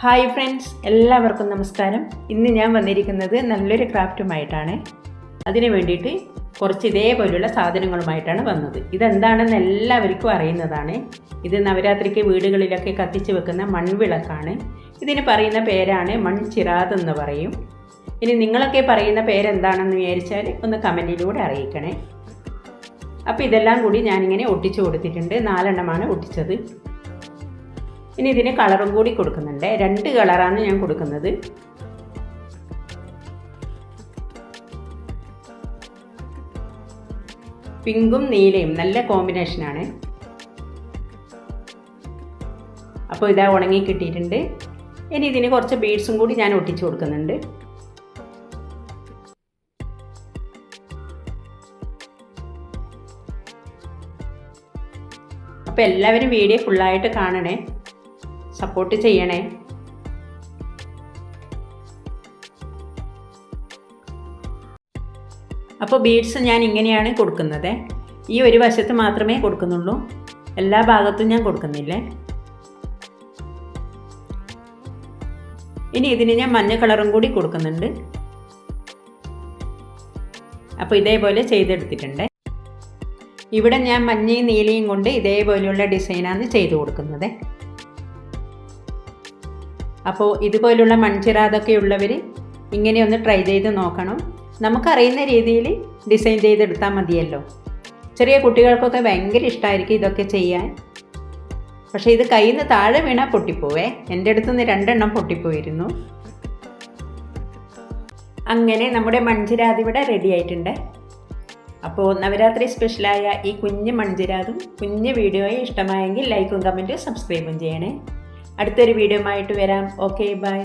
Hi friends എല്ലാവർക്കും നമസ്കാരം. ഇന്ന് ഞാൻ വന്നിരിക്കുന്നത് നല്ലൊരു ക്രാഫ്റ്റുമായിട്ടാണ്. അതിന് വേണ്ടിയിട്ട് കുറച്ച് ഇതേപോലുള്ള സാധനങ്ങളുമായിട്ടാണ് വന്നത്. ഇതെന്താണെന്ന് എല്ലാവർക്കും അറിയുന്നതാണ്. ഇത് നവരാത്രിക്ക് വീടുകളിലൊക്കെ കത്തിച്ച് വെക്കുന്ന മൺവിളക്കാണ്. ഇതിന് പറയുന്ന പേരാണ് മൺചിറാത് എന്ന് പറയും. ഇനി നിങ്ങളൊക്കെ പറയുന്ന പേരെന്താണെന്ന് വിചാരിച്ചാൽ ഒന്ന് കമന്റിലൂടെ അറിയിക്കണേ. അപ്പോൾ ഇതെല്ലാം കൂടി ഞാനിങ്ങനെ ഒട്ടിച്ചു കൊടുത്തിട്ടുണ്ട്. നാലെണ്ണമാണ് ഒട്ടിച്ചത്. ഇനി ഇതിന് കളറും കൂടി കൊടുക്കുന്നുണ്ട്. രണ്ട് കളറാണ് ഞാൻ കൊടുക്കുന്നത്. പിങ്കും നീലയും നല്ല കോമ്പിനേഷനാണ് അപ്പോൾ ഇതാ ഉണങ്ങി കിട്ടിയിട്ടുണ്ട്. ഇനി ഇതിന് കുറച്ച് ബീഡ്സും കൂടി ഞാൻ ഒട്ടിച്ചു കൊടുക്കുന്നുണ്ട്. അപ്പോൾ എല്ലാവരും വീഡിയോ ഫുള്ളായിട്ട് കാണണേ. സപ്പോർട്ട് ചെയ്യണേ. അപ്പോൾ ബീഡ്സ് ഞാൻ ഇങ്ങനെയാണ് കൊടുക്കുന്നത്. ഈ ഒരു വശത്ത് മാത്രമേ കൊടുക്കുന്നുള്ളൂ. എല്ലാ ഭാഗത്തും ഞാൻ കൊടുക്കുന്നില്ലേ. ഇനി ഇതിന് ഞാൻ മഞ്ഞ കളറും കൂടി കൊടുക്കുന്നുണ്ട്. അപ്പോൾ ഇതേപോലെ ചെയ്തെടുത്തിട്ടുണ്ട്. ഇവിടെ ഞാൻ മഞ്ഞയും നീലയും കൊണ്ട് ഇതേപോലെയുള്ള ഡിസൈനാണ് ചെയ്തു കൊടുക്കുന്നത്. അപ്പോൾ ഇതുപോലുള്ള മൺചിറാതൊക്കെ ഉള്ളവർ ഇങ്ങനെ ഒന്ന് ട്രൈ ചെയ്ത് നോക്കണം. നമുക്കറിയുന്ന രീതിയിൽ ഡിസൈൻ ചെയ്തെടുത്താൽ മതിയല്ലോ. ചെറിയ കുട്ടികൾക്കൊക്കെ ഭയങ്കര ഇഷ്ടമായിരിക്കും ഇതൊക്കെ ചെയ്യാൻ. പക്ഷേ ഇത് കയ്യിൽ നിന്ന് താഴെ വീണാൽ പൊട്ടിപ്പോവേ. എന്റെ അടുത്തു നിന്ന് രണ്ടെണ്ണം പൊട്ടിപ്പോയിരുന്നു. അങ്ങനെ നമ്മുടെ മൺചിരാത് ഇവിടെ റെഡി ആയിട്ടുണ്ട്. അപ്പോൾ നവരാത്രി സ്പെഷ്യലായ ഈ കുഞ്ഞ് മൺചിരാതും കുഞ്ഞ് വീഡിയോയും ഇഷ്ടമായെങ്കിൽ ലൈക്കും കമന്റും സബ്സ്ക്രൈബും ചെയ്യണേ. അടുത്തൊരു വീഡിയോ ആയിട്ട് വരാം. Okay bye